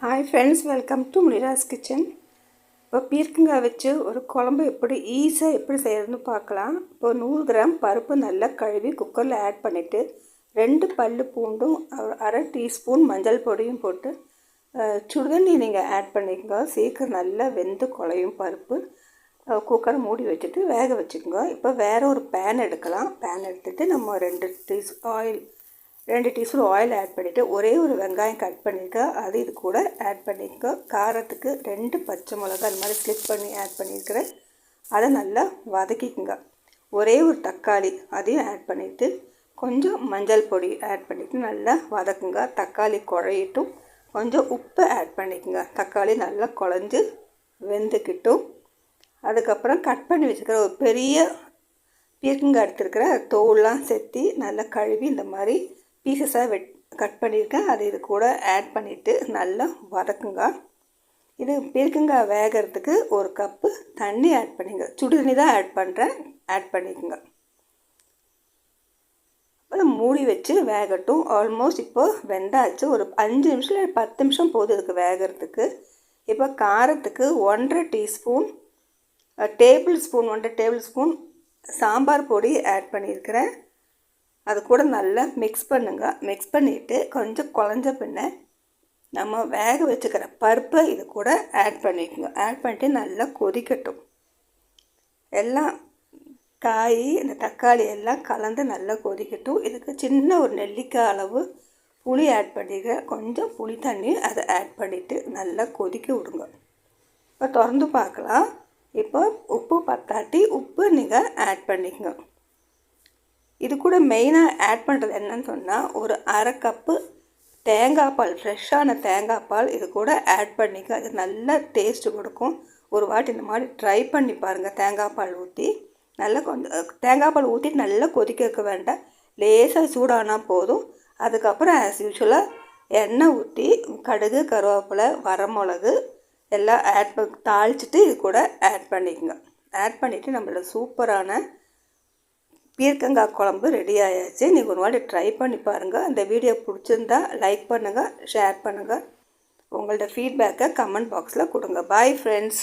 Hi friends welcome to Munira's kitchen இப்போ பீர்க்கங்காய் வச்சு ஒரு குழம்பு எப்படி ஈஸியாக எப்படி செய்கிறதுன்னு பார்க்கலாம். இப்போ நூறு கிராம் பருப்பு நல்லா கழுவி குக்கரில் ஆட் பண்ணிவிட்டு ரெண்டு பல் பூண்டும் அரை டீஸ்பூன் மஞ்சள் பொடியும் போட்டு சுடுதண்ணி நீங்கள் ஆட் பண்ணிக்கோங்க. சீக்கிரம் நல்லா வெந்து குழையும் பருப்பு. குக்கரை மூடி வச்சுட்டு வேக வச்சுக்கோங்க. இப்போ வேறு ஒரு பேன் எடுக்கலாம். பேன் எடுத்துகிட்டு நம்ம ரெண்டு டீஸ் ஆயில் ரெண்டு டீஸ்பூன் ஆயில் ஆட் பண்ணிவிட்டு ஒரே ஒரு வெங்காயம் கட் பண்ணியிருக்கேன் அது இது கூட ஆட் பண்ணியிருக்கேன் காரத்துக்கு ரெண்டு பச்சை மிளகா அந்த மாதிரி ஸ்லிப் பண்ணி ஆட் பண்ணியிருக்கிறேன் அதை நல்லா வதக்கிக்குங்க. ஒரே ஒரு தக்காளி அதையும் ஆட் பண்ணிவிட்டு கொஞ்சம் மஞ்சள் பொடி ஆட் பண்ணிவிட்டு நல்லா வதக்குங்க. தக்காளி குழையிட்டும். கொஞ்சம் உப்பு ஆட் பண்ணிக்கோங்க. தக்காளி நல்லா குழஞ்சி வெந்துக்கிட்டும். அதுக்கப்புறம் கட் பண்ணி வச்சுக்கிற ஒரு பெரிய பீர்க்கங்காய் எடுத்துருக்கிற தோல்லாம் செத்தி நல்லா கழுவி இந்த மாதிரி பீசஸாக வெட் கட் பண்ணியிருக்கேன். அது இது கூட ஆட் பண்ணிவிட்டு நல்லா வதக்குங்க. இது பீர்க்கங்காய் வேகிறதுக்கு ஒரு கப்பு தண்ணி ஆட் பண்ணிங்க. சுடு தண்ணி தான் ஆட் பண்ணுறேன் ஆட் பண்ணிக்கோங்க. அப்புறம் மூடி வச்சு வேகட்டும். ஆல்மோஸ்ட் இப்போ வெந்தாச்சு. ஒரு அஞ்சு நிமிஷம் இல்லை பத்து நிமிஷம் போகுது இதுக்கு வேகிறதுக்கு. இப்போ காரத்துக்கு ஒன்றரை டீஸ்பூன் டேபிள் ஸ்பூன் ஒன்றரை டேபிள் ஸ்பூன் சாம்பார் பொடி ஆட் பண்ணியிருக்கிறேன். அது கூட நல்லா மிக்ஸ் பண்ணுங்கள் மிக்ஸ் பண்ணிவிட்டு கொஞ்சம் குழஞ்ச பின்ன நம்ம வேக வச்சுக்கிற பருப்பை இது கூட ஆட் பண்ணிக்கோங்க. ஆட் பண்ணிட்டு நல்லா கொதிக்கட்டும். எல்லாம் காய் இந்த தக்காளி எல்லாம் கலந்து நல்லா கொதிக்கட்டும். இதுக்கு சின்ன ஒரு நெல்லிக்காய் அளவு புளி ஆட் பண்ணிக்க கொஞ்சம் புளி தண்ணி அதை ஆட் பண்ணிவிட்டு நல்லா கொதிக்க விடுங்க. இப்போ திறந்து பார்க்கலாம். இப்போ உப்பு பத்தாட்டி உப்பு நீங்கள் ஆட் பண்ணிக்கங்க. இது கூட மெயினாக ஆட் பண்ணுறது என்னன்னு சொன்னால் ஒரு அரை கப்பு தேங்காய் பால் ஃப்ரெஷ்ஷான தேங்காய் பால் இது கூட ஆட் பண்ணிக்க. அது நல்ல டேஸ்ட்டு கொடுக்கும். ஒரு வாட்டி இந்த மாதிரி ட்ரை பண்ணி பாருங்கள் தேங்காய் பால் ஊற்றி நல்லா கொஞ்சம் தேங்காய் பால் ஊற்றிட்டு நல்லா கொதிக்க வைக்க வேண்டாம். லேசாக சூடானால் போதும். அதுக்கப்புறம் ஆஸ் யூஷுவலாக எண்ணெய் ஊற்றி கடுகு கருவேப்பிலை வரமிளகு எல்லாம் ஆட் தாளிச்சிட்டு இது கூட ஆட் பண்ணிக்கோங்க. ஆட் பண்ணிவிட்டு நம்மளோட சூப்பரான பீர்க்கங்காய் குழம்பு ரெடி ஆயாச்சு நீங்கள் ஒரு வாட்டி ட்ரை பண்ணி பாருங்கள் இந்த வீடியோ பிடிச்சிருந்தா லைக் பண்ணுங்கள் ஷேர் பண்ணுங்கள் உங்களோட ஃபீட்பேக்கை கமெண்ட் பாக்ஸில் கொடுங்க. Bye friends